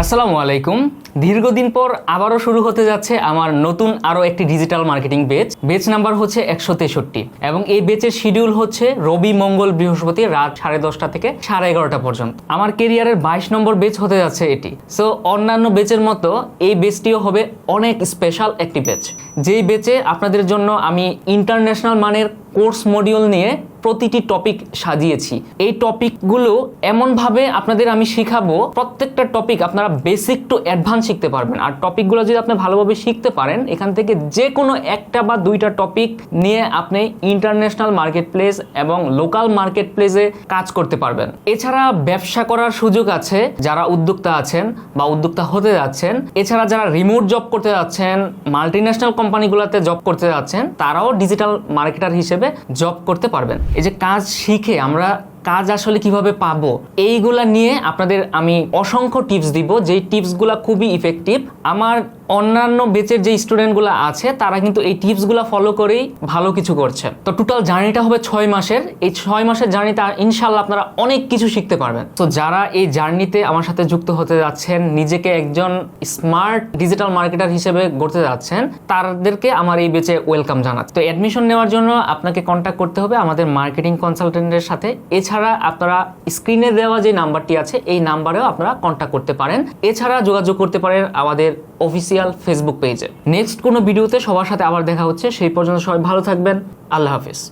আসসালামু আলাইকুম। দীর্ঘদিন পর আবারও শুরু হতে যাচ্ছে আমার নতুন আরও একটি digital marketing batch batch number হচ্ছে একশো তেষট্টি এবং এই বেচের শিডিউল হচ্ছে রবি, মঙ্গল, বৃহস্পতি রাত সাড়ে দশটা থেকে সাড়ে এগারোটা পর্যন্ত। আমার কেরিয়ারের বাইশ নম্বর বেচ হতে যাচ্ছে এটি। সো অন্যান্য বেচের মতো এই বেচটিও হবে অনেক স্পেশাল একটি বেচ যেই বেচে আপনাদের জন্য আমি ইন্টারন্যাশনাল মানের কোর্স মডিউল নিয়ে প্রতিটি টপিক সাজিয়েছি। এই টপিকগুলো এমনভাবে আপনাদের আমি শিখাবো, প্রত্যেকটা টপিক আপনারা বেসিক টু অ্যাডভান্স শিখতে পারবেন। আর টপিকগুলো যদি আপনি ভালোভাবে শিখতে পারেন, এখান থেকে যে কোনো একটা বা দুইটা টপিক নিয়ে আপনি ইন্টারন্যাশনাল মার্কেট প্লেস এবং লোকাল মার্কেট প্লেসে কাজ করতে পারবেন। এছাড়া ব্যবসা করার সুযোগ আছে, যারা উদ্যোক্তা আছেন বা উদ্যোক্তা হতে যাচ্ছেন। এছাড়া যারা রিমোট জব করতে যাচ্ছেন মাল্টিন্যাশনাল কোম্পানিগুলোতে জব করতে যাচ্ছেন, তারাও ডিজিটাল মার্কেটার হিসেবে জব করতে পারবেন। এই যে কাজ শিখে আমরা কাজ আসলে কীভাবে পাবো, এইগুলা নিয়ে আপনাদের আমি অসংখ্য টিপস দিব, যেই টিপসগুলো খুবই ইফেক্টিভ আমার অন্যান্য বেচের যে স্টুডেন্টগুলো আছে, তারা কিন্তু এই টিপসগুলো ফলো করেই ভালো কিছু করছে। তো টোটাল জার্নিটা হবে ছয় মাসের। এই ছয় মাসের জার্নিতে ইনশাল্লাহ আপনারা অনেক কিছু শিখতে পারবেন। তো যারা এই জার্নিতে আমার সাথে যুক্ত হতে যাচ্ছেন, নিজেকে একজন স্মার্ট ডিজিটাল মার্কেটার হিসেবে গড়তে যাচ্ছেন, তাদেরকে আমার এই বেচে ওয়েলকাম জানাচ্ছি। তো অ্যাডমিশন নেওয়ার জন্য আপনাকে কন্ট্যাক্ট করতে হবে আমাদের মার্কেটিং কনসালটেন্টের সাথে। এছাড়া আপনারা স্ক্রিনে দেওয়া যে নাম্বারটি আছে, এই নাম্বারেও আপনারা কন্ট্যাক্ট করতে পারেন। এছাড়া যোগাযোগ করতে পারেন আমাদের অফিসিয়াল ফেসবুক পেজে নেক্সট কোনো ভিডিওতে সবার সাথে আবার দেখা হচ্ছে, সেই পর্যন্ত সবাই ভালো থাকবেন। আল্লাহ হাফিজ।